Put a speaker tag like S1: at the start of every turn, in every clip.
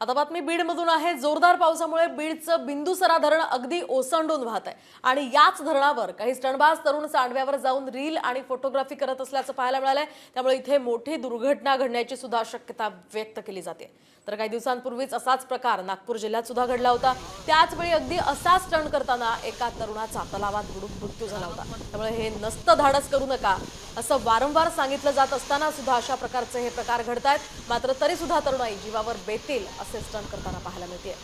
S1: आता बातमी बीडमधून आहे. जोरदार पावसामुळे बीडचं बिंदुसरा धरण अगदी ओसंडून वाहत आहे. आणि याच धरणावर काही स्टणबाज तरुण सांडव्यावर जाऊन रील आणि फोटोग्राफी करत असल्याचं पाहायला मिळालंय. त्यामुळे इथे मोठी दुर्घटना घडण्याची सुद्धा शक्यता व्यक्त केली जाते. तर काही दिवसांपूर्वीच असाच प्रकार नागपूर जिल्ह्यात सुद्धा घडला होता. त्याच वेळी अगदी असाच स्टंट करताना एका तरुणाचा तलावात बुडून मृत्यू झाला होता. त्यामुळे हे नसतं धाडस करू नका. असं वारंवार सांगितलं जात असताना सुद्धा अशा प्रकारचे हे प्रकार घडत आहेत मात्र तरी सुद्धा तरुणाई जीवावर बेतील असे स्टंट करताना पाहायला मिळते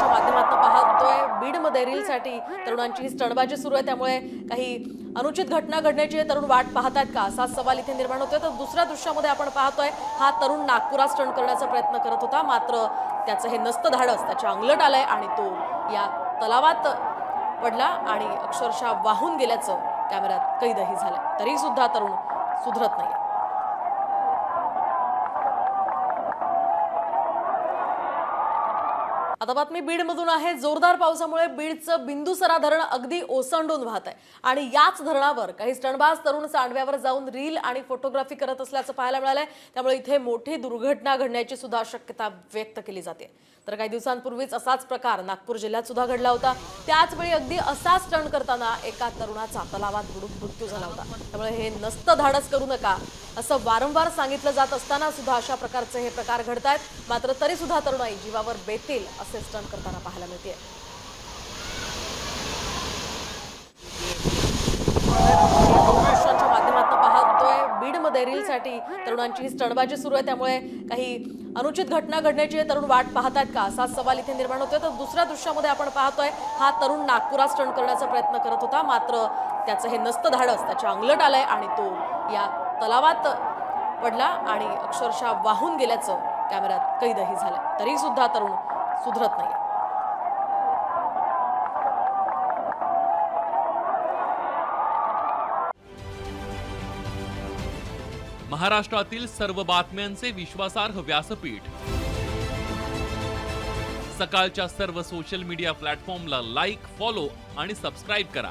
S1: माध्यमातून पाहतोय. बीडमध्ये रीलसाठी तरुणांची ही स्टंटबाजी सुरू आहे. त्यामुळे काही अनुचित घटना घडण्याची तरुण वाट पाहतात का? असा सवाल इथे निर्माण होतोय. तर दुसऱ्या दृश्यामध्ये आपण पाहतोय हा तरुण नागपुरात स्टंट करण्याचा प्रयत्न करत होता. मात्र त्याचं हे नसतं धाडस. त्याच्या अंगलट आलंय आणि तो या तलावात पडला आणि अक्षरशः वाहून गेल्याचं कॅमेऱ्यात कैदही झालं. तरी सुद्धा तरुण सुधरत नाही आता बातमी बीडमधून आहे. जोरदार पावसामुळे बीडचं बिंदुसरा धरण अगदी ओसंडून वाहत आहे. आणि याच धरणावर काही स्टणबाज तरुण सांडव्यावर जाऊन रील आणि फोटोग्राफी करत असल्याचं पाहायला मिळालंय. त्यामुळे इथे मोठी दुर्घटना घडण्याची सुद्धा शक्यता व्यक्त केली जाते. तर काही दिवसांपूर्वीच असाच प्रकार नागपूर जिल्ह्यात सुद्धा घडला होता. त्याच वेळी अगदी असाच स्टंट करताना एका तरुणाचा तलावात बुडून मृत्यू झाला होता. त्यामुळे हे नसतं धाडस करू नका. असं वारंवार सांगितलं जात असताना सुद्धा अशा प्रकारचे हे प्रकार घडत आहेत मात्र तरी सुद्धा तरुणाई जीवावर बेतील असे स्टंट करताना पाहायला मिळते माध्यमातून पाहतोय. बीडमध्ये रीलसाठी तरुणांची ही स्टंटबाजी सुरू आहे. त्यामुळे काही अनुचित घटना घडण्याची तरुण वाट पाहतात का? असा सवाल इथे निर्माण होतोय. तर दुसऱ्या दृश्यामध्ये आपण पाहतोय हा तरुण नागपुरात स्टंट करण्याचा प्रयत्न करत होता. मात्र त्याचं हे नसतं धाडस. त्याच्या अंगलट आलंय आणि तो या तलावात पडला आणि अक्षरशः वाहून गेल्याचं कॅमेऱ्यात कैदही झालं. तरी सुद्धा तरुण सुधरत नाही
S2: महाराष्ट्रातील सर्व बातम्यांचे विश्वासार्ह व्यासपीठ. सकाळच्या सर्व सोशल मीडिया प्लॅटफॉर्मला लाईक फॉलो आणि सबस्क्राईब करा.